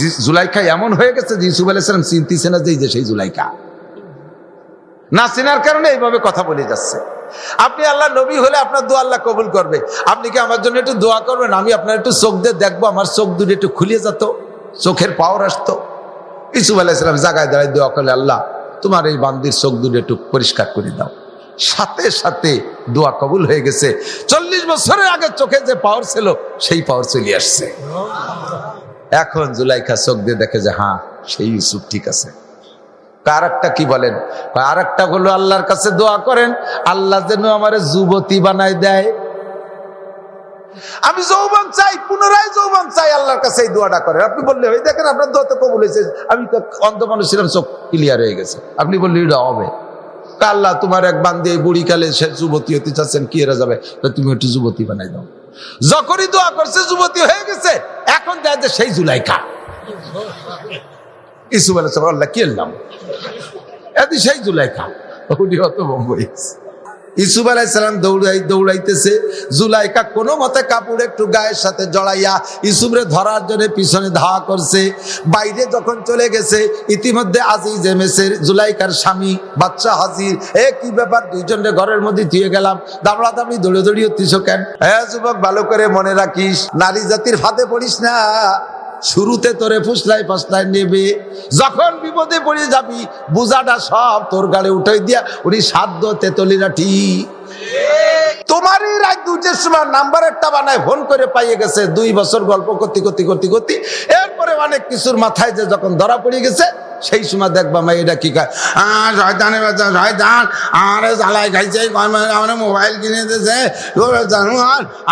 জি- জুলাইখা এমন হয়ে গেছে যে ইসুফ আলাইসালাম চিনতেছে না যে সেই জুলাইখা না চেনার কারণে এইভাবে কথা বলে যাচ্ছে। আপনি আল্লাহ নবী হলে আপনার দোয়া আল্লাহ কবুল করবে। আপনি কি আমার জন্য একটু দোয়া করবেন? আমি আপনার একটু চোখ দিয়ে দেখব, আমার চোখ দুটো একটু খুলিয়ে যেত, চোখের পাওয়ার আসতো। ইসুফ আলাইসালাম জায়গায় দাঁড়ায় দোয়া করলে, আল্লাহ, তোমার এই বান্দির চোখ দুটো একটু পরিষ্কার করে দাও। সাথে সাথে দোয়া কবুল হয়ে গেছে। চল্লিশ বছরের আগে চোখে যে পাওয়ার ছিল, সেই পাওয়ার চলে আসছে। এখন জুলাইখা চোখ দিয়ে দেখে যে হ্যাঁ সেই ইউসুফ ঠিক আছে। আর একটা কি বলেন? আর একটা হলো, আল্লাহর কাছে দোয়া করেন, আল্লাহ যেন আমার যুবতী বানায় দেয়। আমি যৌবন চাই, পুনরায় যৌবন চাই, আল্লাহর কাছে এই দোয়াটা করেন। আপনি বললে, ওই দেখেন, আপনার দোয়া তো কবুল হয়েছে। আমি তো অন্ধ মানুষ ছিলাম, চোখ ক্লিয়ার হয়ে গেছে। আপনি বললে এটা হবে। আল্লাহ, তোমার এক বান্ধে বুড়ি কালে সে যুবতী হতে চাচ্ছেন, কি এরা যাবে? তুমি একটু যুবতী বানাই দাও। যখনই দোয়া করছে, যুবতী হয়ে গেছে। এখন দেয় যে সেই জুলাইকা। ইসুফ আল্লাহ কি এলাম এদি সেই জুলাইকা। উনি অত বম্বই ইসুফ আলাইসালাম দৌড়াই দৌড়াইতেছে। জুলাইকা কোনো মতে কাপড় একটু গায়ের সাথে জড়াইয়া ইসুফরে ধরার জন্য পিছনে ধাওয়া করছে। বাইরে যখন চলে গেছে, ইতিমধ্যে আজিজ এমেসের জুলাইকার স্বামী, বাচ্চা হাজির। এ কি ব্যাপার, দুইজনে ঘরের মধ্যে দিয়ে গেলাম। দামড়া দামড়ি দৌড়ে দৌড়িয়ে হতিস কেন? হ্যাঁ যুবক, ভালো করে মনে রাখিস, নারী জাতির ফাঁদে পড়িস না। শুরুতে তোরে ফুসলাই ফাসলাই নেবে। যখন বিপদে পড়ে যাবি, বুঝাটা সব তোর গাড়ি উঠাই দিয়া উনি সাধ্য তেতলিরা ঠিক। তোমারই নাম্বার একটা বানায় ফোন করে পাইয়ে গেছে। দুই বছর গল্প করতে করতে করতে করতে। এরপরে অনেক কিছুর মাথায় যে যখন ধরা পড়ে গেছে সেই সময় দেখবা মা, এটা কি কয় শয়তান। আরে জ্বালায় খাইছে আমার মোবাইল কিনে দিয়েছে।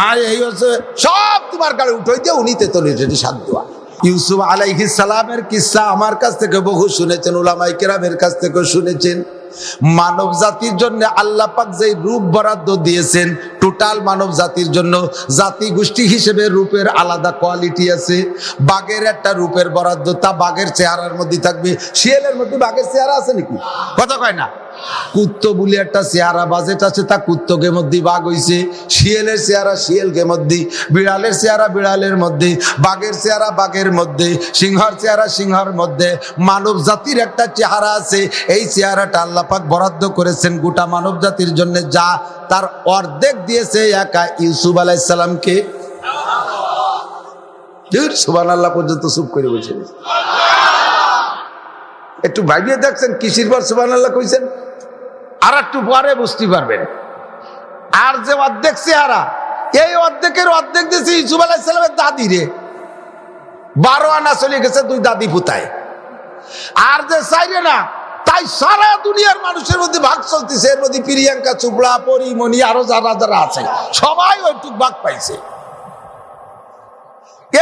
আর এই হচ্ছে, সব তোমার গাড়ি উঠে দিয়ে উনি তোলে রেডি সাত দোয়া ইউসুফ আলাইহিস সালামের কিসা আমার কাছ থেকে বহু শুনেছেন উলামাই কেরামের কাছ থেকে শুনেছেন। মানব জাতির জন্য আল্লাহ পাক যে রূপ বরাদ্দ দিয়েছেন টোটাল মানব জাতির জন্য জাতি গোষ্ঠী হিসেবে রূপের আলাদা কোয়ালিটি আছে। বাঘের একটা রূপের বরাদ্দ, তা বাঘের চেহারার মধ্যে থাকবে। শিয়ালের মধ্যে বাঘের চেহারা আছে নাকি? কথা কয় না? কুত্ত বলে একটা চেহারা বাজেট আছে, তা কুত্তকে মধ্যে বাঘ হইছে। শিয়ালের চেহারা শিয়ালকে মধ্যে বিড়ালের চেহারা বিড়ালের মধ্যে বাঘের চেহারা বাঘের মধ্যে সিংহর চেহারা সিংহর মধ্যে। মানব জাতির একটা চেহারা আছে, এই চেহারাটা আল্লাপাক বরাদ্দ করেছেন গোটা মানব জাতির জন্য, যা তার অর্ধেক দিয়েছে একা ইউসুফ আলাইসাল্লামকে সুবান আল্লাহ পর্যন্ত চুপ করে বসে একটু ভাবিয়ে দেখছেন, কিসির পর সুবান আল্লাহ কইছেন? আর একটু পরে বুঝতে পারবেন। আর যে অর্ধেক চেহারা, এই অর্ধেকের অর্ধেক দিয়েছে ইসুফ আলাইসালামের দাদি রে। বারো আনা চলে গেছে, দুই দাদি পুতায়। আর যে চাইরে না, তাই সারা দুনিয়ার মানুষের মধ্যে ভাগ চলতেছে। এর মধ্যে প্রিয়াঙ্কা চোপড়া, পরিমণি, আরও যারা যারা আছে, সবাই ওইটুক ভাগ পাইছে।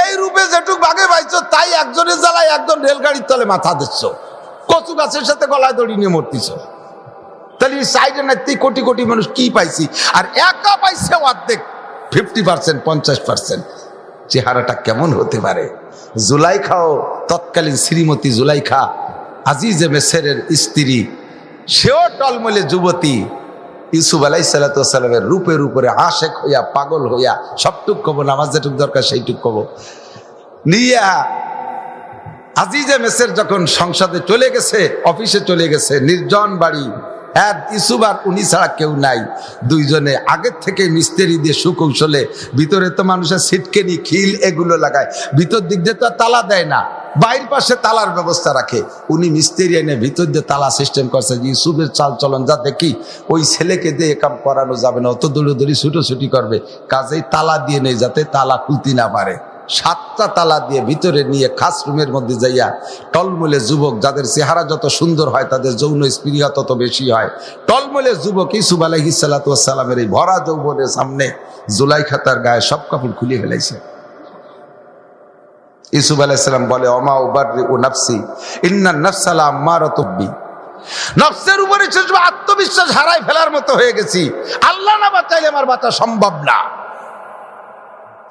এই রূপে যেটুক ভাগে পাইছো, তাই একজনের জ্বালায় একজন রেলগাড়ির তলে মাথা দিচ্ছ। কচু গাছের সাথে গলায় দড়ি নিয়ে মরতিছ। তাহলে এই সাইডে না তুই কোটি কোটি মানুষ কি পাইছি? আর একা পাইছে অর্ধেক ফিফটি পার্সেন্ট পঞ্চাশ পার্সেন্ট চেহারাটা কেমন হতে পারে? জুলাইখাও তৎকালীন শ্রীমতী জুলাইখা, আজিজে মেসেরের স্ত্রী, সেও টলমলে যুবতী। ইউসুফ আলাই সালাতামের রূপের উপরে আশেক হইয়া, পাগল হইয়া, সবটুক কব, নামাজ যেটুক দরকার সেইটুক কব। নিয়া আজিজে মেসের যখন সংসদে চলে গেছে, অফিসে চলে গেছে, নির্জন বাড়ি হ্যাঁ ইসুফ আর উনি ছাড়া কেউ নাই। দুইজনে আগের থেকে মিস্ত্রি দিয়ে সুকৌশলে, ভিতরে তো মানুষের সিটকেনি খিল এগুলো লাগায়। ভিতর দিক দিয়ে তো তালা দেয় না। বাইর পাশে তালার ব্যবস্থা রাখে। উনি মিস্ত্রি এনে ভিতর দিয়ে তালা সিস্টেম করছে যে ইসুফের চাল চলন, যা দেখি ওই ছেলেকে দিয়ে কাম করানো যাবে না, অত দৌড়ে দৌড়ি ছুটোছুটি করবে। কাজেই তালা দিয়ে নেই যাতে তালা খুলতে না পারে। সাতটা তালা দিয়ে ভিতরে নিয়ে খাসরুমের মধ্যে যাইয়া টলমলে যুবক, যাদের চেহারা যত সুন্দর হয়, তাদের যৌন স্পৃহা তত বেশি হয়। টলমলে যুবক ইসুফ আলহিসাল্লামের এই ভরা যৌবনের সামনে জুলাই খাতার গায়ে সব কাপড় খুলে ফেলাইছে। ইসুফ আলাইসাল্লাম বলে অমা উবারি ও নাফসি, ইন্না নফসালা আম্মার তব্বি নফসের উপরে আত্মবিশ্বাস হারাই ফেলার মতো হয়ে গেছি। আল্লাহ না বাঁচাইলে আমার বাঁচা সম্ভব না।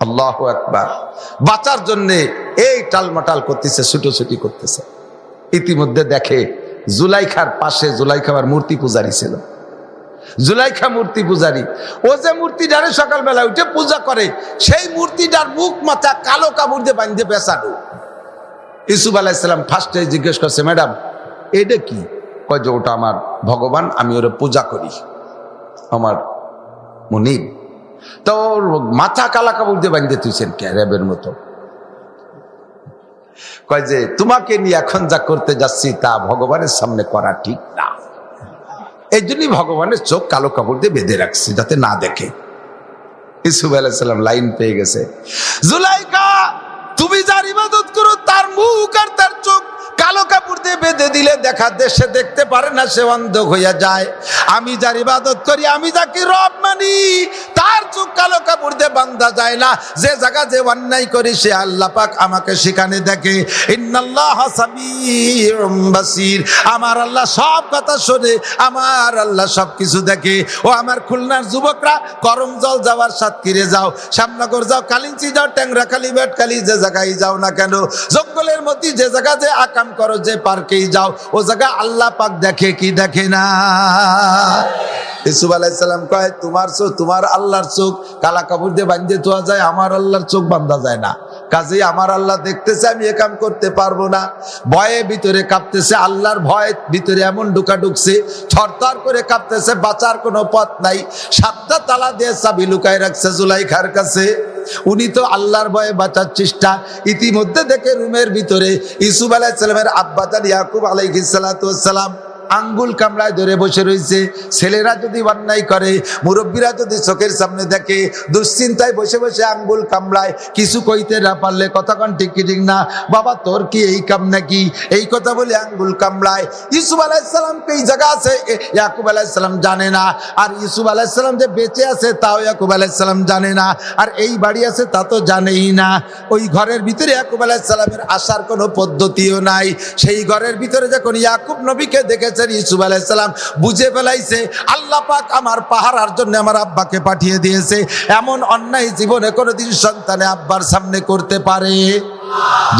আল্লাহ একবার বাঁচার জন্যে এই টালমাটাল করতেছে, ছুটোছুটি করতেছে। ইতিমধ্যে দেখে জুলাইখার পাশে জুলাইখাবার মূর্তি পূজারি ছিল। জুলাইখা মূর্তি পূজারি, ও যে মূর্তিটারে সকালবেলা উঠে পূজা করে, সেই মূর্তিটার মুখ মাথা কালো কাপড় দিয়ে বাঁধতে বেসানো ইসুফ আলাইসাল্লাম ফার্স্টে জিজ্ঞেস করছে, ম্যাডাম, এটা কি? কয় যে, ওটা আমার ভগবান, আমি ওরা পূজা করি। আমার মুনিব তো ওর মাথা কালা কাপড় দিয়ে বাঁধতে তুইছেন কে? র্যাবের মতো। কয় যে, তোমাকে নিয়ে এখন যা করতে যাচ্ছি তা ভগবানের সামনে করা ঠিক না। এই জন্যই ভগবানের চোখ কালো কাপড় দিয়ে বেঁধে রাখছি, যাতে না দেখে। ইসুফ আলাইসাল্লাম লাইন পেয়ে গেছে। জুলাইকা, তুমি যার ইবাদত করো, তার মুখ আর তার চোখ কালো কাপড় দিয়ে বেঁধে দিলে দেখা দেশে দেখতে পারে না, সে অন্ধ হইয়া যায়। আমি যার ইবাদত করি, আমি যাকে রব মানি, তার চোখ কালো কাপড় দিয়ে বান্ধা যায় না। যে জায়গা যে অন্যায় করি, সে আল্লাহ পাক আমাকে সেখানে দেখে। আমার আল্লাহ সব কথা শোনে, আমার আল্লাহ সব কিছু দেখে। ও আমার খুলনার যুবকরা করম জল যাওয়ার সাতক্ষীরে যাও। শ্যামনগর যাও, কালিঞ্চি যাও ট্যাংরাখালি বেটখালি, যে জায়গায় যাও না কেন? জঙ্গলের মধ্যে যে জায়গা যে আকাম করো যে পার্কেই যাও। ও জায়গা আল্লাহ পাক দেখে কি দেখে না? ইসুফ কয়, তোমার চোখ, তোমার আল্লাহর চোখ, কালা কাপড় দিয়ে যায়, আমার আল্লাহর চোখ বান্ধা যায় না। কাজেই আমার আল্লাহ দেখতেছে, আমি এ কাম করতে পারব না। ভয়ে ভিতরে কাঁপতেছে, আল্লাহর ভয় ভিতরে এমন ঢুকা ঢুকছে, থরথর করে কাঁপতেছে, বাঁচার কোনো পথ নাই। সাতটা তালা দিয়ে চাবি লুকায় রাখছে জুলাইখার কাছে। উনি তো আল্লাহর ভয়ে বাঁচার চেষ্টা। ইতিমধ্যে দেখে রুমের ভিতরে ইসুফ আলাইসালামের আব্বাজান ইয়াকুব আলাইহিসালাম আঙ্গুল কামড়ায় ধরে বসে রয়েছে। ছেলেরা যদি অন্যায় করে, মুরব্বীরা যদি চোখের সামনে দেখে, দুশ্চিন্তায় বসে বসে আঙ্গুল কামড়ায়, কিছু কইতে না পারলে কতক্ষণ ঠিক ঠিক না? বাবা, তোর কি এই কাম নাকি? এই কথা বলে আঙ্গুল কামড়ায়। ইসুফ আলাইসালামকে এই জায়গা আছে? ইয়াকুব আলাইসালাম জানে না। আর ইসুফ আলাইসালাম যে বেঁচে আছে, তাও ইয়াকুব আলাইসালাম জানে না। আর এই বাড়ি আছে, তা তো জানেই না। ওই ঘরের ভিতরে ইয়াকুব আলাইসালামের আসার কোনো পদ্ধতিও নাই। সেই ঘরের ভিতরে যখন ইয়াকুব নবীকে দেখেছেন ইসুফ আলাইসালাম বুঝে ফেলাইছে, আল্লাহ পাক আমার পাহারার জন্য আমার আব্বাকে পাঠিয়ে দিয়েছে। এমন অন্যায় জীবনে কোনোদিন সন্তানে আব্বার সামনে করতে পারে।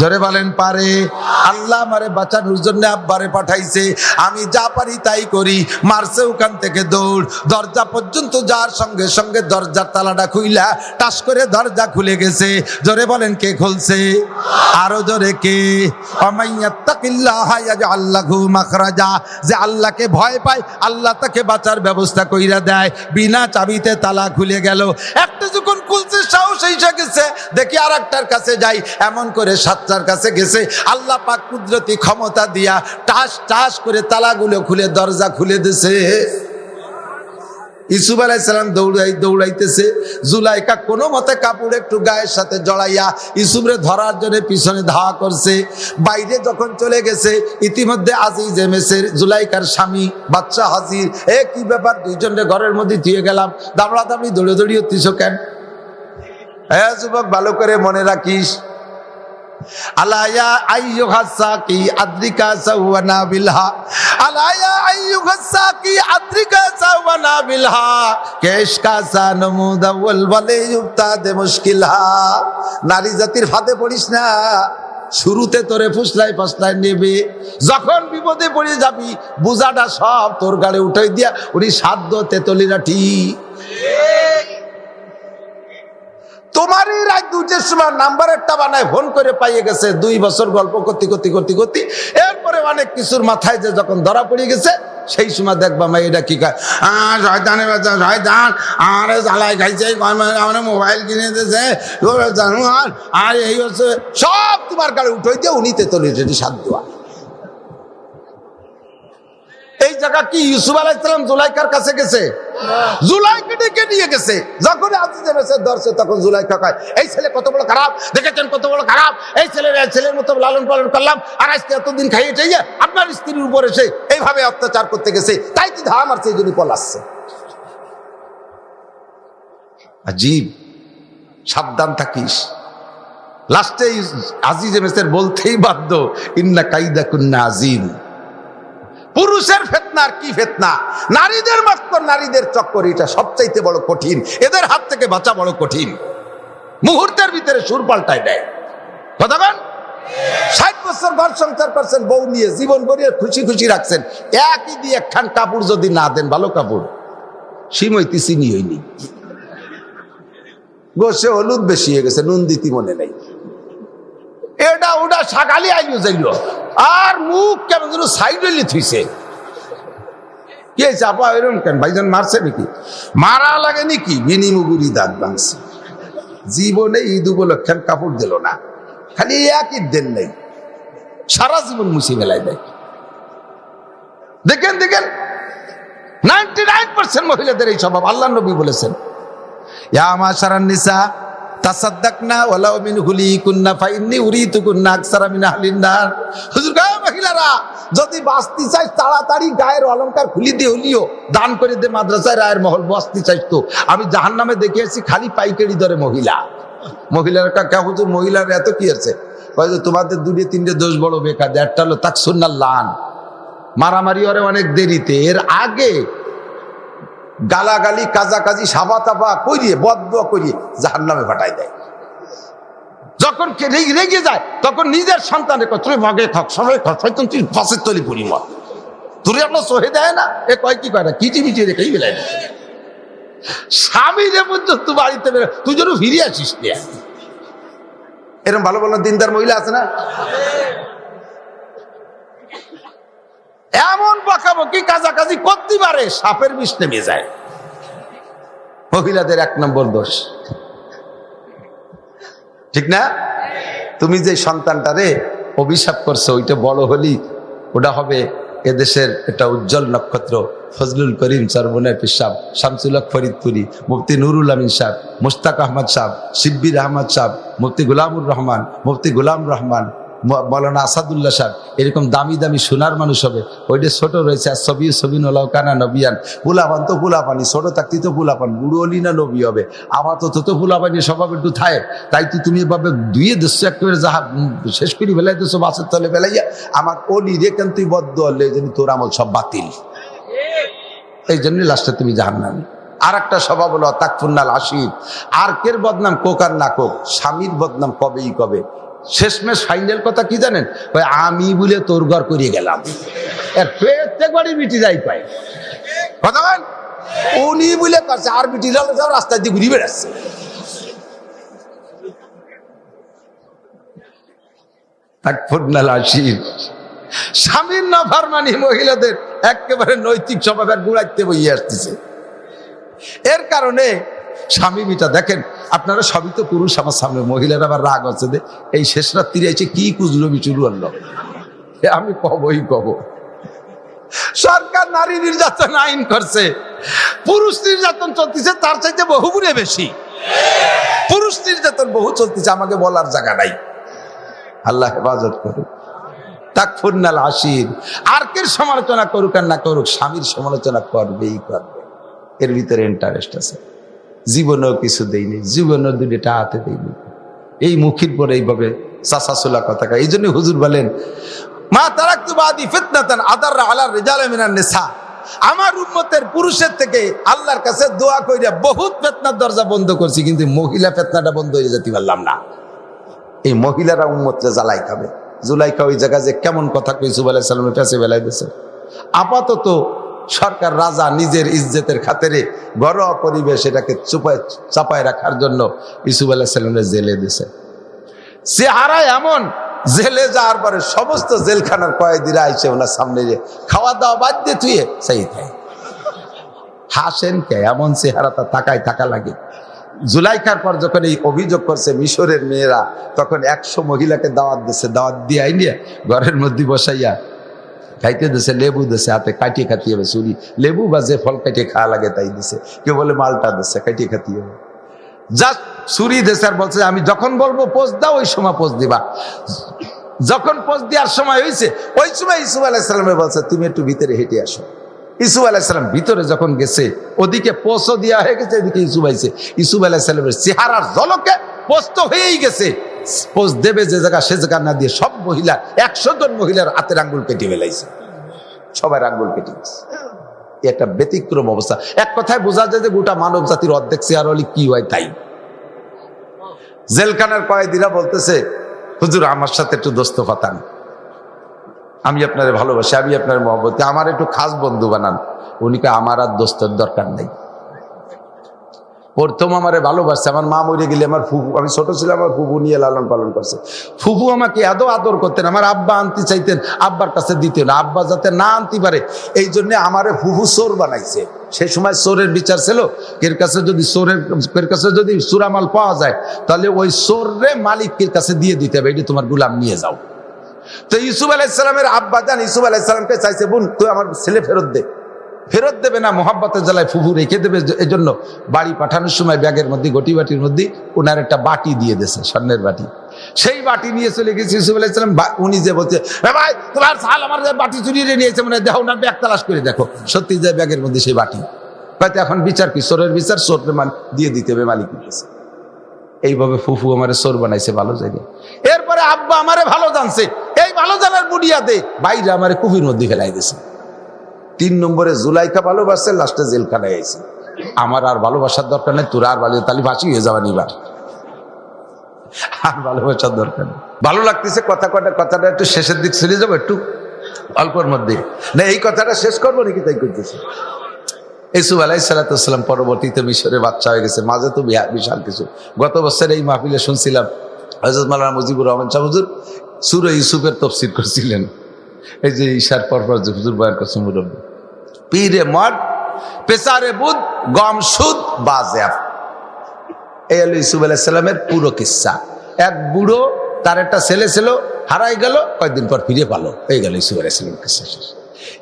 জোরে বলেন, পারে। আল্লাহ আমারে বাঁচানোর জন্য আব্বারে পাঠাইছে। আমি যা পারি তাই করি, মারছে ওখান থেকে দৌড়। দরজা পর্যন্ত যার সঙ্গে সঙ্গে দরজার তালাটা খুইলা, টাস করে দরজা খুলে গেছে। জোরে বলেন, কে খুলছে? আরও জোরে, কে? মাখরাজা। যে আল্লাহকে ভয় পায়, আল্লাহ তাকে বাঁচার ব্যবস্থা কইরা দেয়। বিনা চাবিতে তালা খুলে গেল। একটা যখন খুলছে, সাহস এসে গেছে। দেখি আর একটার কাছে যাই। এমন করে সাতটার কাছে গেছে, আল্লাহ পাক কুদরতি ক্ষমতা দিয়া টাস টাস করে তালাগুলো খুলে, দরজা খুলে দিছে। ইসুফ আলাইসালাম দৌড়াই, দৌড়াইতেছে। জুলাইকা কোনো মতে কাপড় একটু গায়ের সাথে জড়াইয়া ইসুফরে ধরার জন্য পিছনে ধাওয়া করছে। বাইরে যখন চলে গেছে, ইতিমধ্যে আজিজ এমেসের জুলাইকার স্বামী বাচ্চা হাজির। এ কি ব্যাপার, দুইজনের ঘরের মধ্যে ধুয়ে গেলাম। দামড়া দামড়ি দৌড়ে দৌড়ি হতিস কেন হ্যাঁ যুবক, ভালো করে মনে রাখিস। আলায়া আদ্রিকা আলায়া আদ্রিকা বিলহা। মুশকিলহা। নারী জাতির ফাঁদে পড়িস না। শুরুতে তোরে ফুসলাই ফাসলাই নেবে। যখন বিপদে পড়ে যাবি বুজাটা সব তোর গাড়ি উঠাই দিয়া, উনি সাধ্য তেতলিরা ঠিক তোমারই রাত দুটের সময় নাম্বার একটা বানায় ফোন করে পাইয়ে গেছে। দুই বছর গল্প করতে করতে করতে করতে। এরপরে অনেক কিছুর মাথায় যে যখন ধরা পড়ে গেছে, সেই সময় দেখবা মা এটা কি কয় শয়তানের বাচ্চা, শয়তান, আরে জ্বালায় খাইছে আমার মোবাইল কিনে দিয়েছে আর এই হচ্ছে সব তোমার গাড়ি উঠে দিয়ে উনি তেতলি রেডি সাত দেওয়া। এই জায়গা কি? ইউসুফ আলাইসালাম জুলাইকার কাছে গেছে? জুলাইকে ডেকে নিয়ে গেছে। যখন ধরছে তখন এই ছেলে কত বড় খারাপ, দেখেছেন কত বড় খারাপ? এই ছেলের এই ছেলের মতো লালন পালন করলাম, আর আজকে এতদিন খাইয়ে আপনার স্ত্রীর উপর এসে এইভাবে অত্যাচার করতে গেছে। তাই কি ধাম আর সেই জন্য পলাচ্ছে। আজীব, সাবধান থাকিস। লাস্টে আজিজে মেসের বলতেই বাধ্য, ইন্না কাইদা কুন্না আজিম। পুরুষের ফেতনা আর কি ফেতনা? নারীদের মাত্র নারীদের চক্কর, এটা সবচাইতে বড় কঠিন। এদের হাত থেকে বাঁচা বড় কঠিন। মুহূর্তের ভিতরে সুর পাল্টায় দেয়। ষাট বছর ঘর সংসার করছেন, বউ নিয়ে জীবন খুশি খুশি রাখছেন। একই দিয়ে একখান কাপড় যদি না দেন, ভালো কাপড়? চিনি হইনি। গোসে হলুদ বেশি হয়ে গেছে, নুন দিতি মনে নেই। এটা ওটা সাকালি আইলো যাইল। আর মুখ কেমন যেন সাইড থুইছে। কে চাপা এরকম কেন? ভাইজান মারছে নাকি? মারা লাগে নাকি? বিনিমুগুরি দাঁত ভাঙছে। জীবনে ঈদ উপলক্ষে কাপড় দিল না। খালি এক ঈদ দেন নাই। সারা জীবন মুছে বেলায় দেয়। দেখেন দেখেন। নাইনটি নাইন পার্সেন্ট মহিলাদের এই স্বভাব, আল্লাহ নবী বলেছেন। ইয়া মাশারান নিসা, তাসাদ্দাকনা ওয়ালাউ মিন হুলি কুন্না ফাইন্নি উরিতু কুন্না আকসারা মিন আহলিন হুজুর গায়ে মহিলারা যদি বাঁচতে চাই তাড়াতাড়ি গায়ের অলংকার খুলি দিয়ে হলিও, দান করে দে মাদ্রাসায়, রায়ের মহল বসতে চাইছ তো আমি জাহান্নামে দেখে এসেছি খালি পাইকারি দরে মহিলা। মহিলার কাকা হুজুর, মহিলার এত কি আছে? তোমাদের দুটো তিনটে দোষ বড় বেকার একটা হলো তাক সুন্নার লান। মারামারি ওরে অনেক দেরিতে। এর আগে গালাগালি, কাজাকাজি সাবা তাপা করিয়ে বদ্ধ করিয়ে জাহান নামে ফাটাই দেয়। যখন রেগে যায়, তখন নিজের সন্তানের তুই ভাগে খাক সবাই খাক হয়তো তুই ফাঁসের তলি পড়ি মত তুই আপনার সহে দেয় না? এ কয়, কি কয় না কিচি মিচি রেখেই বেলায় না স্বামী রে পর্যন্ত বাড়িতে বেরো, তুই যেন ফিরে আসিস এরকম ভালো ভালো দিনদার মহিলা আছে না? এমন বকাবকি, কাজাকাজি করতে পারে, সাপের বিষ নেমে যায়। মহিলাদের এক নম্বর দোষ। ঠিক না? তুমি যে সন্তানটারে অভিশাপ করছ, ওইটা বড় হলি, ওটা হবে এদেশের একটা উজ্জ্বল নক্ষত্র, ফজলুল করিম সরবনের পিসাব শামসুল হক ফরিদপুরি, মুফতি নুরুল আমিন সাহেব মুস্তাক আহমদ সাহ শিব্বির আহমদ সাহ মুফতি গুলামুর রহমান, মুফতি গুলাম রহমান মৌলানা আসাদুল্লাহ সাহেব, এরকম দামি দামি সোনার মানুষ হবে। ওইটা ছোট রয়েছে, আর ছবিন ওলাও কানা নবিয়ান। পুলাপান তো পুলাপানি ছোট থাকতেই তো পুলাপান হলি না নবী হবে। আমার তো তো পুলাপানি স্বভাব একটু থায়। তাই তো তুমি এভাবে দুইয়ে দেশ একেবারে যাহা শেষ করি বেলাই দেশো বাসের তলে বেলাইয়া আমার অলি রে কেন তুই বদ্ধ হলে যেন তোর আমল সব বাতিল। এই জন্য লাস্টে তুমি জাহান নামি আর একটা স্বভাব হলো, তাকফুন্নাল আশির আর কের বদনাম, কোক আর না কোক? স্বামীর বদনাম কবেই কবে? শেষমেশ ফাইনাল কথা কি জানেন? আমি বলে তোর ঘর করিয়ে গেলাম। প্রত্যেকবারই বিটি যাই পায়। কথা বল উনি বলে করছে, আর বিটি যাও রাস্তায় দিয়ে ঘুরিয়ে বেড়াচ্ছে। স্বামীর না ফারমানি মহিলাদের একেবারে নৈতিক স্বভাবের গুড়াইতে বইয়ে আসতেছে। এর কারণে স্বামী মিটা দেখেন, আপনারা সবই তো পুরুষ, আমার সামনে মহিলারা আবার রাগ আছে এই শেষ রাত্রিরে এসে কি কুজলো বিচুরু আনলো? আমি কবই কব। সরকার নারী নির্যাতন আইন করছে, পুরুষ নির্যাতন চলতেছে, তার চাইতে বহুগুণে বেশি। পুরুষ নির্যাতন বহু চলতেছে, আমাকে বলার জায়গা নাই। আল্লাহ হেফাজত করুক। তাকফুন্নাল আশির, আর কের সমালোচনা করুক আর না করুক, স্বামীর সমালোচনা করবেই করবে। এর ভিতরে ইন্টারেস্ট আছে। জীবনেও কিছু দেয়নি জীবনেও দুটা হাতে দেয়নি এই মুখের পরে এইভাবে চাষাচুলা কথা। এই জন্য হুজুর বলেন, মা তারাক্তু বাদি ফিতনাতান আদার আলার রিজালে নিসা। আমার উন্মতের পুরুষের থেকে আল্লাহর কাছে দোয়া কইরা বহুত ফেতনার দরজা বন্ধ করছি, কিন্তু মহিলা ফেতনাটা বন্ধ হয়ে যেতে পারলাম না। এই মহিলারা উন্মতরে জ্বালাই খাবে জুলাইকা ওই জায়গায় যে কেমন কথা কইসু সাল্লামের পেছে বেলাই দিয়েছে আপাতত সরকার রাজা নিজের ইজ্জতের খাতেরে ঘরোয়া পরিবেশ এটাকে চুপায় চাপায় রাখার জন্য ইসুফ আলাহ সাল্লামের জেলে দিছে। চেহারা এমন, জেলে যাওয়ার পরে সমস্ত জেলখানার কয়েদিরা আইসে ওনার সামনে যে, খাওয়া দাওয়া বাদ দিয়ে তুই সেই তাই হাসেন কে, এমন চেহারা তা তাকায় থাকা লাগে। জুলাইখার পর যখন এই অভিযোগ করছে মিশরের মেয়েরা, তখন একশো মহিলাকে দাওয়াত দিছে, দাওয়াত দিয়ে আইনিয়া ঘরের মধ্যে বসাইয়া খাইতে দিছে, লেবু দিছে, হাতে কাটিয়ে খাতিয়ে হবে চুরি লেবু বা যে ফল কাটিয়ে খাওয়া লাগে তাই দিছে। কেউ বলে মালটা দিছে কাটিয়ে খাতিয়ে হবে জাস্ট ছুরি দেশে আর বলছে, আমি যখন বলব পোস্ট দাও, ওই সময় পোস্ট দিবা। যখন পোস্ট দেওয়ার সময় হয়েছে ওই সময় ইসুফ আলাইসালামে বলছে, তুমি একটু ভিতরে হেঁটে আসো। ইসুফ আলাইসালাম ভিতরে যখন গেছে, ওদিকে পোস্টও দেওয়া হয়ে গেছে, এদিকে ইসুফ আইছে ইসুফ আলাইসালামের চেহারার জলকে পোস্ত হয়েই গেছে। পোস্ট দেবে যে জায়গা, সে জায়গা না দিয়ে সব মহিলা, একশো জন মহিলার হাতের আঙ্গুল কেটে ফেলাইছে। সবাই আঙ্গুল কেটে গেছে। এটা ব্যতিক্রম অবস্থা। এক কথায় বোঝা যায় যে গোটা মানব জাতির অর্ধেক চেয়ার হলে কি হয় তাই। জেলখানার কয়েদিরা বলতেছে, হুজুর, আমার সাথে একটু দোস্ত পাতান। আমি আপনার ভালোবাসি, আমি আপনার মহব্বত। আমার একটু খাস বন্ধু বানান। উনিকে আমার আর দোস্তের দরকার নেই। প্রথম আমারে ভালোবাসছে, আমার মা মরে গেলে আমার ফুফু, আমি ছোট ছিলাম, আমার ফুফু নিয়ে লালন পালন করছে। ফুফু আমাকে এত আদর করতেন আমার আব্বা আনতে চাইতেন, আব্বার কাছে দিতেন আব্বা যাতে না আনতে পারে, এই জন্য আমারে ফুফু চোর বানাইছে। সেই সময় চোরের বিচার ছিল, এর কাছে যদি চোরের, এর কাছে যদি চুরামাল পাওয়া যায়, তাহলে ওই চোররে মালিকের কাছে দিয়ে দিতে হবে, এটি তোমার গুলাম, নিয়ে যাও। তো ইসুফ আলাইসালামের আব্বা যান ইসুফ আলাইসালামকে চাইছে, বোন, তুই আমার ছেলে ফেরত দে। ফেরত দেবে না মোহাম্মতের জ্বালায় ফুফু রেখে দেবে। এই জন্য বাড়ি পাঠানোর সময় ব্যাগের মধ্যে গটি বাটির মধ্যে ওনার একটা বাটি দিয়ে দিয়েছে, স্বর্ণের বাটি। সেই বাটি নিয়ে চলে গেছে ইসুফ আলাইসালাম উনি যে বলছে ভাই, তোমার সাল আমার বাটি চুরিয়ে নিয়েছে মানে দেখো ওনার ব্যাগ তালাশ করে দেখো। সত্যি যে ব্যাগের মধ্যে সেই বাটি। হয়তো এখন বিচার কি, চোরের বিচার মান দিয়ে দিতে হবে মালিকের কাছে এইভাবে ফুফু আমারে চোর বানাইছে, ভালো জায়গায় এরপরে আব্বা আমারে ভালো জানছে। এই ভালো জানার বুড়িয়াতে বাইরে আমারে কুপির মধ্যে ফেলাই দিছে তিন নম্বরে জুলাইকা ভালোবাসছে, লাস্টে জেলখানায় আইছে। আমার আর ভালোবাসার দরকার নেই, তোর আর ভালো তালি ফাঁসি হয়ে যাবেন এবার। আর ভালোবাসার দরকার নেই। ভালো লাগতেছে, কথা কটা কথাটা একটু শেষের দিক চলে যাব একটু, অল্পর মধ্যে। না, এই কথাটা শেষ করব নাকি তাই করতেছে? ইসুফ আলাই সালাতাম পরবর্তীতে মিশরে বাচ্চা হয়ে গেছে, মাঝে তো বিশাল কিছু। গত বছর এই মাহফিলে শুনছিলাম হজরত মালানা মুজিবুর রহমান শাহ হুজুর, সুর ইউসুফের তফসির করছিলেন। এই যে ঈশার পরপর হুজুর বয়ান করছে মুরব্বী। পীরে মদ, পেশারে বুধ গম সুদ বাজেয়াব এই হলো ইসুফ আলাইসাল্লামের পুরো কিসা। এক বুড়ো, তার একটা ছেলে ছিল, হারাই গেল, কয়েকদিন পর ফিরে পালো। এই গেল ইসুফ আলাইসাল্লাম কিসা শেষ।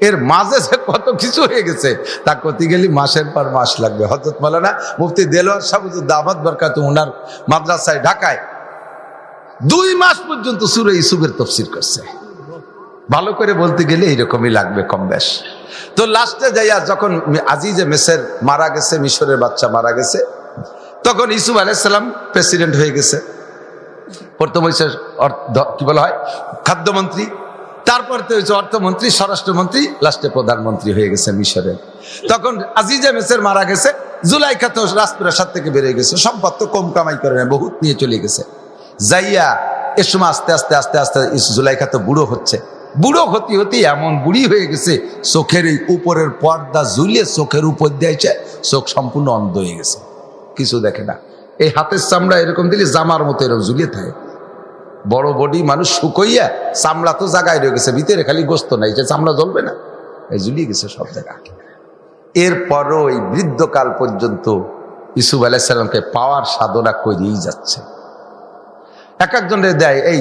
এর মাঝে যে কত কিছু হয়ে গেছে, তা করতে গেলে মাসের পর মাস লাগবে। হজরত মালানা মুফতি দেলোয়ার সাহুজুর দামাত বরকাত উনার মাদ্রাসায় ঢাকায়। দুই মাস পর্যন্ত সুরে ইসুফের তফসির করছে। ভালো করে বলতে গেলে এইরকমই লাগবে কম বেশ। তো লাস্টে যাইয়া যখন আজিজে মেসের মারা গেছে, মিশরের বাচ্চা মারা গেছে, তখন ইসুফ আলাইসাল্লাম প্রেসিডেন্ট হয়ে গেছে। প্রথম হয়েছে কি বলা হয়? খাদ্যমন্ত্রী। তারপর তো হয়েছে অর্থমন্ত্রী, স্বরাষ্ট্রমন্ত্রী, লাস্টে প্রধানমন্ত্রী হয়ে গেছে মিশরের। তখন আজিজে মেসের মারা গেছে, জুলাইখা তো রাজপ্রাসাদ থেকে বেরিয়ে গেছে, সম্পদ তো কম কামাই করে না বহুত নিয়ে চলে গেছে। যাইয়া এ সময় আস্তে আস্তে আস্তে আস্তে, জুলাইখা তো বুড়ো হচ্ছে। বুড়ো হতে হতে এমন বুড়ি হয়ে গেছে, চোখের এই উপরের পর্দা ঝুলিয়ে চোখের উপর দিয়েছে চোখ সম্পূর্ণ অন্ধ হয়ে গেছে। কিছু দেখে না। এই হাতের চামড়া এরকম দিলে জামার মতো এরকম ঝুলিয়ে থাকে। বড় বডি মানুষ শুকইয়া চামড়া তো জাগায় রয়ে গেছে, ভিতরে খালি গোস্ত নাই, যে চামড়া জ্বলবে না। এই ঝুলিয়ে গেছে সব জায়গায় এরপরও এই বৃদ্ধকাল পর্যন্ত ইসুফ আলাইসাল্লামকে পাওয়ার সাধনা করেই যাচ্ছে। এক একজনের দেয়, এই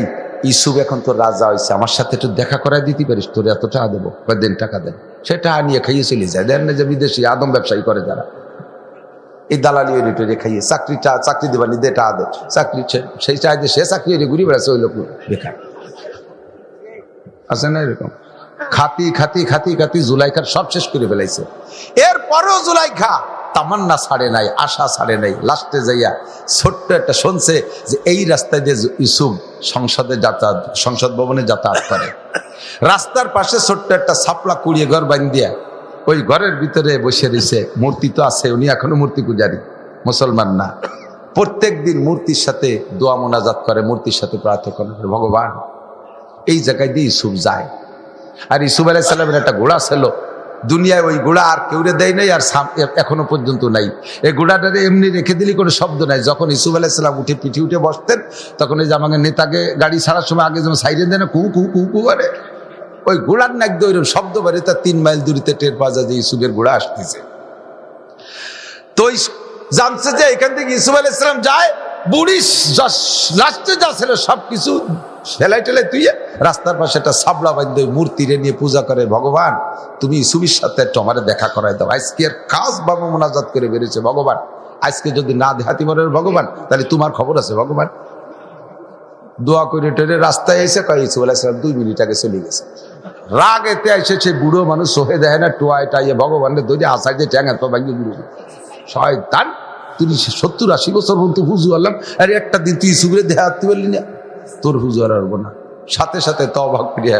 ইসুফ এখন তো রাজা হয়েছে আমার সাথে একটু দেখা করাই দিতে পারিস, তোর এত টাকা দেবো কয়েকদিন টাকা দেন। সে টাকা নিয়ে খাইয়ে চলে যায়। দেন না যে বিদেশি আদম ব্যবসায়ী করে যারা। এই দালালি রেটে খাইয়ে চাকরি চা চাকরি দেবানি দে টাকা দে। চাকরি সেই চাই সে চাকরি এনে ঘুরি বেড়াচ্ছে, ওই লোক বেকার। আছে না এরকম? খাতি খাতি খাতি খাতি জুলাইখার সব শেষ করে ফেলাইছে। এরপরও জুলাইখা তামান্না ছাড়ে নাই, আশা ছাড়ে নাই। লাস্টে যাইয়া ছোট্ট একটা শুনছে যে এই রাস্তায় দিয়ে ইউসুফ সংসদে যাতায়াত, সংসদ ভবনে যাতায়াত করে। রাস্তার পাশে ছোট্ট একটা সাপলা কুড়িয়ে ঘর বান্ধিয়া ওই ঘরের ভিতরে বসে রয়েছে। মূর্তি তো আছে, উনি এখনও মূর্তি পূজারী, মুসলমান না। প্রত্যেক দিন মূর্তির সাথে দোয়া মোনাজাত করে, মূর্তির সাথে প্রার্থনা করে ভগবান, এই জায়গায় দিয়ে ইসুফ যায়। আর ইসুফ আলাইসাল্লামের একটা ঘোড়া ছিল দুনিয়ায় ওই ঘোড়া আর কেউরে দেয় নাই আর এখনও পর্যন্ত নাই। এই ঘোড়াটারে এমনি রেখে দিলে কোনো শব্দ নাই। যখন ইসুফ আলাইসাল্লাম উঠে পিঠে উঠে বসতেন, তখন এই যে আমাকে নেতাকে গাড়ি ছাড়ার সময় আগে যেমন সাইরেন দেয় না, কু কু কু কু করে ওই ঘোড়ার নাক ওইরকম শব্দ বাড়ি তার তিন মাইল দূরিতে টের পাওয়া যায় যে ইসুফের ঘোড়া আসতেছে। তো জানছে যে এখান থেকে ইসুফ আলাইসালাম যায়, বুড়ি লাস্টে যা ছিল সব কিছু সেলাই টেলাই তুই রাস্তার পাশে একটা সাবলা বাদ্য মূর্তিরে নিয়ে পূজা করে, ভগবান, তুমি ইসুফির সাথে একটু দেখা করাই দাও। আজকে আর খাস বাবা মোনাজাত করে বেরিয়েছে ভগবান। আজকে যদি না দেহাতি মনের ভগবান, তাহলে তোমার খবর আছে, ভগবান। দোয়া করে টেরে রাস্তায় এসে কয় আলাইসালাম দুই মিনিট আগে চলে গেছে। রাগ এতে এসে সে বুড়ো মানুষ, সোহে দেয় না টোয়াই টাইয়ে ভগবানের দৈরে আশাই দিয়ে ট্যাঙের তো ভাঙিয়ে বুড়ো শয়তান, তুই সত্তর আশি বছর পর্যন্ত হুজু আল্লাম আরে একটা দিন তুই সুবিরে দেহা আত্মি পারলি না। তোর হুজু আর না। সাথে সাথে করিয়া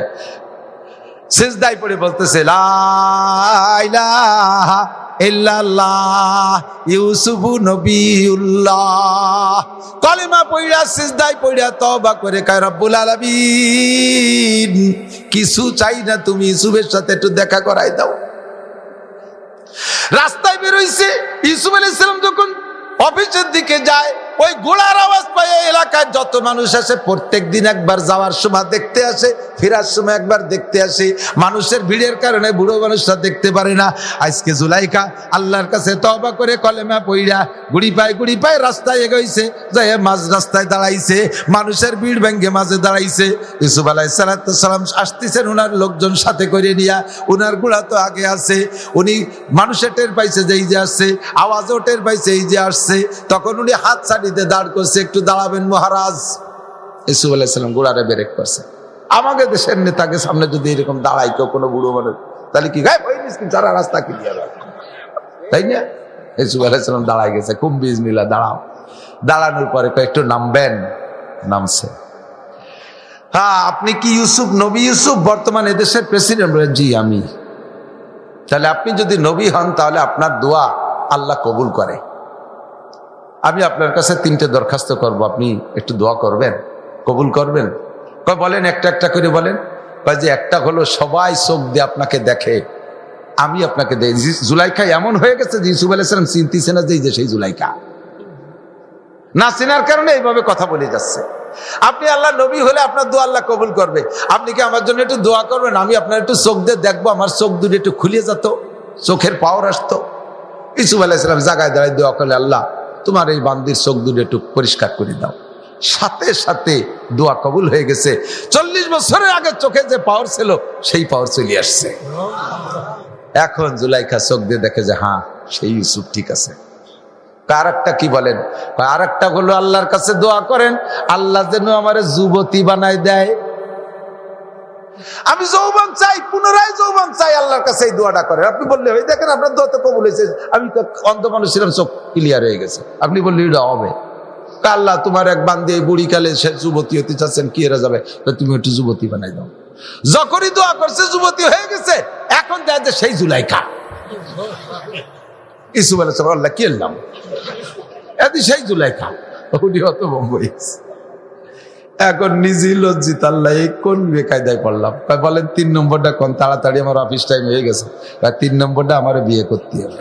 শেষ দায় পড়ে বলতেছে ইউসুফু পইড়া করে কিছু চাই না তুমি, ইউসুফের সাথে একটু দেখা করাই দাও। রাস্তায় বেরোইছে, ইউসুফ আলাইহিস যখন অফিসের দিকে যায় ওই গোড়ার আওয়াজ পায় এলাকায় যত মানুষ আসে, প্রত্যেক দিন একবার যাওয়ার সময় দেখতে আসে, ফেরার সময় একবার দেখতে আসে। মানুষের ভিড়ের কারণে বুড়ো মানুষরা দেখতে পারে না। আজকে জুলাইকা আল্লাহর কাছে তবা করে কলেমা পইরা গুড়ি পায় গুড়ি পায়, রাস্তায় এগোইছে যাই মাঝ রাস্তায় দাঁড়াইছে। মানুষের ভিড় ভেঙ্গে মাঝে দাঁড়াইছে। ইসুফ আলাই সালাম আসতেছেন ওনার লোকজন সাথে করে নিয়া। ওনার গুড়া তো আগে আছে। উনি মানুষের টের পাইছে যে এই যে আসছে, আওয়াজও টের পাইছে এই যে আসছে। তখন উনি হাত ছাড়িতে দাঁড় করছে, একটু দাঁড়াবেন মহারাজ। ইসুফ আলাইসাল্লাম গুড়ারে বেরেক করছে। আমাকে দেশের নেতাকে সামনে যদি এরকম দাঁড়াই কেউ, কোনো বুড়ো মানুষ, তাহলে কি গায়ে সারা রাস্তা ক্লিয়ার তাই না? ইসুফ আলাইসাল্লাম দাঁড়াই গেছে কুম্বিজ মিলা দাঁড়াও। দাঁড়ানোর পরে একটু নামবেন, নামছে। হ্যাঁ আপনি কি ইউসুফ, নবী ইউসুফ? বর্তমান এদেশের প্রেসিডেন্ট জি, আমি। তাহলে আপনি যদি নবী হন, তাহলে আপনার দোয়া আল্লাহ কবুল করে। আমি আপনার কাছে তিনটে দরখাস্ত করব, আপনি একটু দোয়া করবেন, কবুল করবেন? বলেন, একটা একটা করে বলেন। যে একটা হলো সবাই চোখ দিয়ে আপনাকে দেখে, আমি আপনাকে দেই জুলাইখা এমন হয়ে গেছে যে ইসুফ আলাইসালাম চিনতেছে না যে সেই জুলাইখা না চেনার কারণে এইভাবে কথা বলে যাচ্ছে। আপনি আল্লাহ নবী হলে আপনার দোয়া আল্লাহ কবুল করবে। আপনি কি আমার জন্য একটু দোয়া করবেন? আমি আপনার একটু চোখ দিয়ে দেখব, আমার চোখ দুটো একটু খুলিয়ে যেত, চোখের পাওয়ার আসতো। ইসুফ আলাইসালাম জায়গায় দাঁড়ায় দোয়া করলে, আল্লাহ তোমার এই বান্দির চোখ দুটো একটু পরিষ্কার করে দাও। সাথে সাথে দোয়া কবুল হয়ে গেছে। চল্লিশ বছরের আগে চোখে যে পাওয়ার ছিল, সেই পাওয়ার চলে আসছে। এখন জুলাইখা চোখ দিয়ে দেখে যে হ্যাঁ সেই ইউসুফ ঠিক আছে। আর একটা কি বলেন? আর একটা হলো আল্লাহর কাছে দোয়া করেন। আল্লাহ যেন আমার যুবতী বানায় দেয়। আমি যৌবন চাই, পুনরায় যৌবন চাই আল্লাহর কাছে এই দোয়াটা করেন। আপনি বললে ওই দেখেন আপনার দোয়া তো কবুল হয়েছে। আমি তো অন্ধ মানুষ ছিলাম, চোখ ক্লিয়ার হয়ে গেছে। আপনি বললে, এটা হবে। আল্লাহ, তোমার এক বান্ধে বুড়ি কালে সে যুবতী হতে চাচ্ছেন, কি এরা যাবে? তুমি একটু যুবতী বানাই দাও। যখনই দোয়া করছে, যুবতী হয়ে গেছে। এখন দেয় যে সেই জুলাইকা। ইসু বলে আল্লাহ, কি এলাম এদি সেই জুলাইখা উনি অত বম্বই এখন নিজেই লজ্জিত, আল্লাহ, এই কোন বেকায়দায় পড়লাম? বলেন, তিন নম্বরটা কোন? তাড়াতাড়ি আমার অফিস টাইম হয়ে গেছে। কয়, তিন নম্বরটা আমার বিয়ে করতে হবে।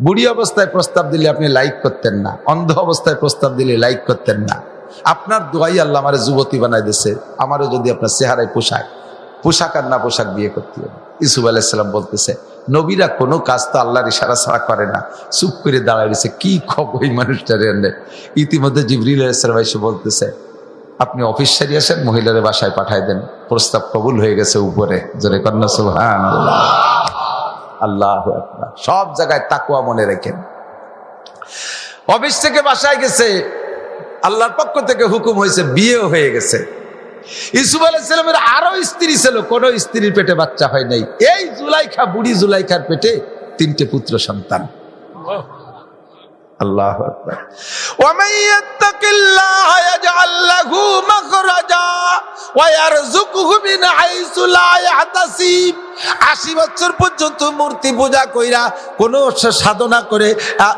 বুড়ি অবস্থায় প্রস্তাব দিলে আপনি লাইক করতেন না। অন্ধ অবস্থায় প্রস্তাব দিলে লাইক করতেন না। আপনার দোয়াই আল্লাহ আমার যুবতী বানাই দিছে আমারও যদি আপনার চেহারায় পোশাক পোশাক আর না পোশাক বিয়ে করতে হবে। ইসুফ আলাইসাল্লাম বলতেছে নবীরা কোনো কাজ তো আল্লাহর ইশারা ছাড়া করে না। চুপ করে দাঁড়ায় রয়েছে। কি খবর এই মানুষটার ইতিমধ্যে জিবরিল আলাইসালাম এসে বলতেছে, আপনি অফিস সারিয়েছেন মহিলাদের বাসায় পাঠায় দেন। প্রস্তাব কবুল হয়ে গেছে উপরে। জোরে কন্যা সুবহান আল্লাহ সব জায়গায় তাকুয়া মনে রেখেন। অফিস থেকে বাসায় গেছে। আল্লাহর পক্ষ থেকে হুকুম হয়েছে, বিয়েও হয়ে গেছে। ইসুফ আলাইসালামের আরও স্ত্রী ছিল, কোন স্ত্রীর পেটে বাচ্চা হয় নাই। এই জুলাইখা, বুড়ি জুলাইখার পেটে তিনটে পুত্র সন্তান। আল্লাহ আকবার। আশি বছর পর্যন্ত মূর্তি পূজা কইরা কোন সাধনা করে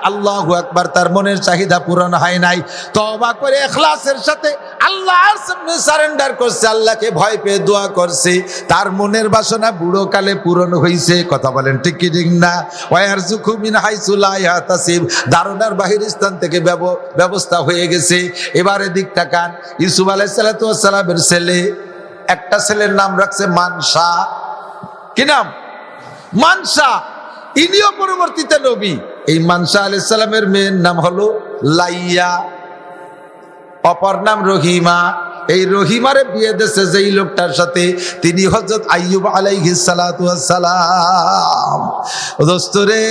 আল্লাহ একবার তার মনের চাহিদা পূরণ হয় নাই। তবা করে এখলাসের সাথে আল্লাহর সামনে সারেন্ডার করছে, আল্লাহকে ভয় পেয়ে দোয়া করছে। তার মনের বাসনা বুড়ো কালে পূরণ হয়েছে কথা বলেন ঠিক কি ঠিক না? ধারণার বাহির স্থান থেকে ব্যবস্থা হয়ে গেছে। এবারে দিক তাকান ইসুফ আলাইসাল্লামের ছেলে, একটা ছেলের নাম রাখছে মানসা। কি নাম? মানসা। ইনিও পরবর্তীতে নবী। এই মানসা আলাইসালামের মেয়ের নাম হলো লাইয়া। অপর নাম রহিমা। এই রহিমারে বিয়ে দেশে যেই লোকটার সাথে তিনি হজরত আইয়ুব আলাইহিস সালাম। দোস্তরে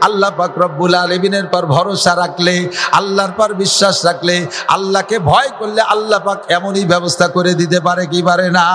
আল্লাহ পাক রব্বুল আলামিনের পর ভরসা রাখলে, আল্লাহর পর বিশ্বাস রাখলে, আল্লাহকে ভয় করলে আল্লাহ পাক এমনই ব্যবস্থা করে দিতে পারে কি পারে না।